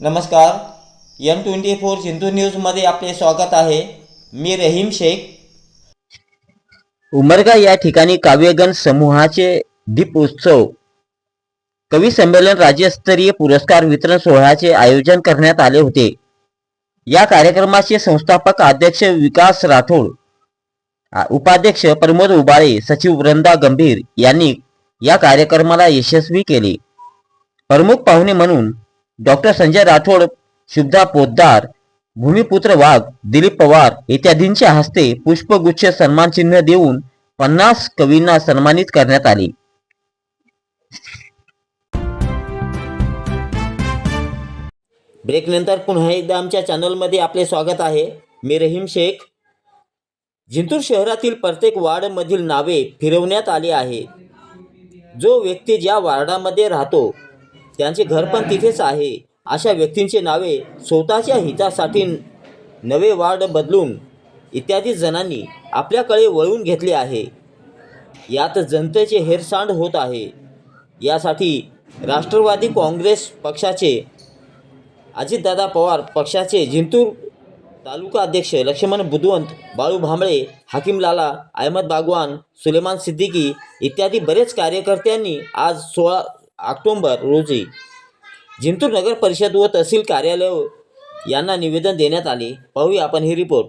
नमस्कार M twenty four Sindhu न्यूजमध्ये आपले स्वागत आहे. मी रहीम शेख. उमरगा या ठिकाणी काव्यगण समूहाचे दीपोत्सव कवी संमेलन राज्यस्तरीय पुरस्कार वितरण सोहळ्याचे आयोजन करण्यात आले होते. या कार्यक्रमाचे संस्थापक अध्यक्ष विकास राठोड उपाध्यक्ष प्रमोद उबाळे सचिव वृंदा गंभीर यांनी या कार्यक्रमाला यशस्वी केले. प्रमुख पाहुणे म्हणून डॉक्टर संजय राठोड शुभदा पोद्दार भूमिपुत्र वाघ दिलीप पवार इत्यादींच्या हस्ते पुष्पगुच्छ सन्मान चिन्ह देऊन पन्नास कवींना सन्मानित करण्यात आले. ब्रेकनंतर पुन्हा एकदा आमच्या चॅनलमध्ये आपले स्वागत आहे. मी रहीम शेख. जिंतूर शहरातील प्रत्येक वार्डमधील नावे फिरवण्यात आली आहे जो व्यक्ती ज्या वार्डामध्ये राहतो त्यांचे घर पण तिथेच आहे. अशा व्यक्तींची नावे स्वतःच्या हितासाठी नवे वार्ड बदलून इत्यादी जणांनी आपल्याकडे वळवून घेतले आहे. यात जनतेचे हेरसांड होत आहे. यासाठी राष्ट्रवादी काँग्रेस पक्षाचे अजितदादा पवार पक्षाचे जिंतूर तालुका अध्यक्ष लक्ष्मण बुधवंत बाळू भांबळे हाकीम लाला अहमद बागवान सुलेमान सिद्दीकी इत्यादी बरेच कार्यकर्त्यांनी आज सोळा ऑक्टोंबर रोजी जिंतूर नगर परिषद व तहसील कार्यालय यांना निवेदन देण्यात आले. पाहूया आपण ही रिपोर्ट